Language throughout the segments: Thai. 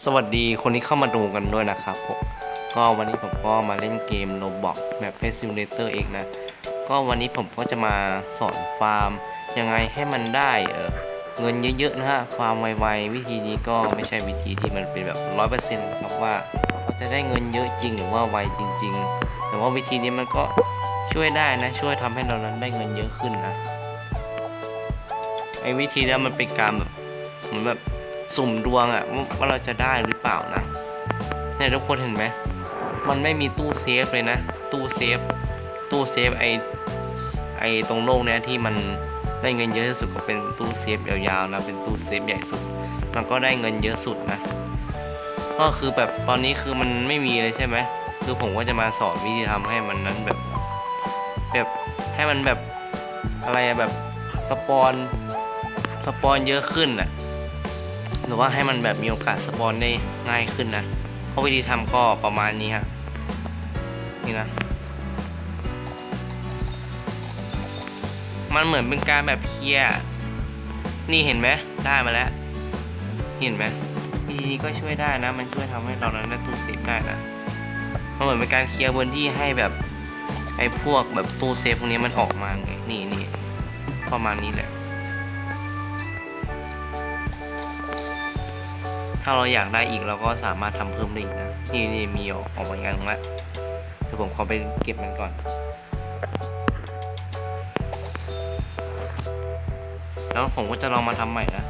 สวัสดีคนที่เข้ามาดูกันด้วยนะครับผมก็วันนี้ผมก็มาเล่นเกม Roblox แบบ Pet Simulator เองนะ ก็วันนี้ผมก็จะมาสอนฟาร์ม ยังไงให้มันได้เออเงินเยอะๆนะฮะฟาร์มไวๆวิธีนี้ก็ไม่ใช่วิธีที่มันเป็นแบบร้อยเปอร์เซ็นต์ครับว่าเราจะได้เงินเยอะจริงหรือว่าไวจริง ๆ แต่ว่าวิธีนี้มันก็ช่วยได้นะ ช่วยทำให้เรานั้นได้เงินเยอะขึ้นนะไอ้วิธีนี้มันเป็นการแบบเหมือนแบบ สุ่มดวงอะว่าว่าเราจะได้หรือเปล่านะเนี่ยทุกคนเห็นไหมมันไม่มีตู้เซฟเลยนะ ตู้เซฟ ตู้เซฟไอไอตรงโลกเนี้ยที่มันได้เงินเยอะที่สุดก็เป็นตู้เซฟยาวๆนะเป็นตู้เซฟใหญ่สุด มันก็ได้เงินเยอะสุดนะ ก็คือแบบตอนนี้คือมันไม่มีเลยใช่ไหมคือผมก็จะมาสอนวิธีทำให้มันนั้นแบบ แบบให้มันแบบอะไรแบบสปอนสปอนเยอะขึ้นอะ รือว่าให้มันแบบมีโอกาสสปอนได้ง่ายขึ้นนะเพราะวิธีทำก็ประมาณนี้ฮะนี่นะ มันเหมือนเป็นการแบบเคลียร์นี่เห็นไหมได้มาแล้ว เห็นไหมวิธีนี้ก็ช่วยได้นะ มันช่วยทำให้เรานั้นได้ตู้เซฟได้นะมันเหมือนเป็นการเคลียร์พื้นที่ให้แบบไอ้พวกแบบตู้เซฟพวกนี้มันออกมาไงนี่นี่ประมาณนี้แหละ ถ้าเราอยากได้อีกเราก็สามารถทำเพิ่มได้อีกนะ นี่นี่มีออกออกมาอย่างละเดี๋ยวผมขอไปเก็บมันก่อนแล้วผมก็จะลองมาทำใหม่นะ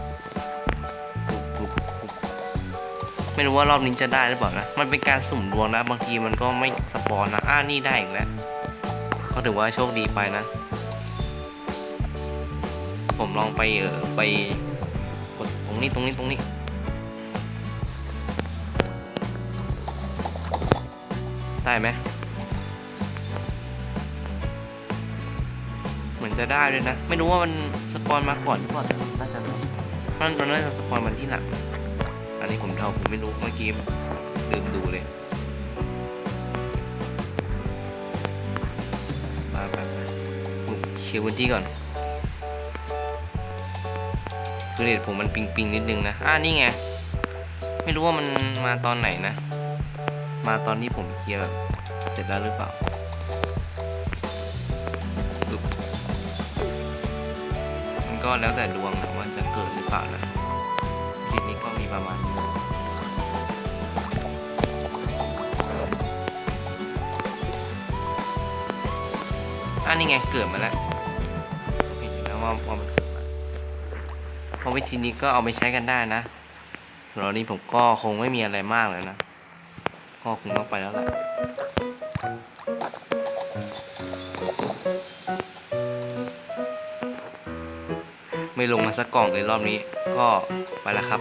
ปุ๊บปุ๊บปุ๊บไม่รู้ว่ารอบนี้จะได้หรือเปล่านะ มันเป็นการสุ่มดวงนะ บางทีมันก็ไม่สปอนนะ อ่านี่ได้อีกแล้ว ก็ถือว่าโชคดีไปนะ ผมลองไปเออไปกดตรงนี้ตรงนี้ตรงนี้ ได้ไหมเหมือนจะได้ด้วยนะ ไม่รู้ว่ามันสปอนมาก่อนหรือเปล่าน่าจะมันมันน่าจะสปอนมันที่หลังอันนี้ผมเดาผมไม่รู้เมื่อกี้ลืมดูเลยมาไปไปอุ๊ยเคลียร์พื้นที่ก่อนคือเน็ตผมมันปิงปิงนิดนึงนะอ่านี่ไง ไม่รู้ว่ามันมาตอนไหนนะ มาตอนที่ผมเคลียร์เสร็จแล้วหรือเปล่ามันก็แล้วแต่ดวงนะว่าจะเกิดหรือเปล่านะทีนี้ก็มีประมาณนี้อันนี้ไงเกิดมาแล้วเห็นแล้วว่าพอมันเกิดมาเพราะวิธีนี้ก็เอาไปใช้กันได้นะสำหรับนนี้ผมก็คงไม่มีอะไรมากเลยนะ ก็คงต้องไปแล้วแหละไม่ลงมาสักกล่องเลยรอบนี้ ก็ไปแล้วครับ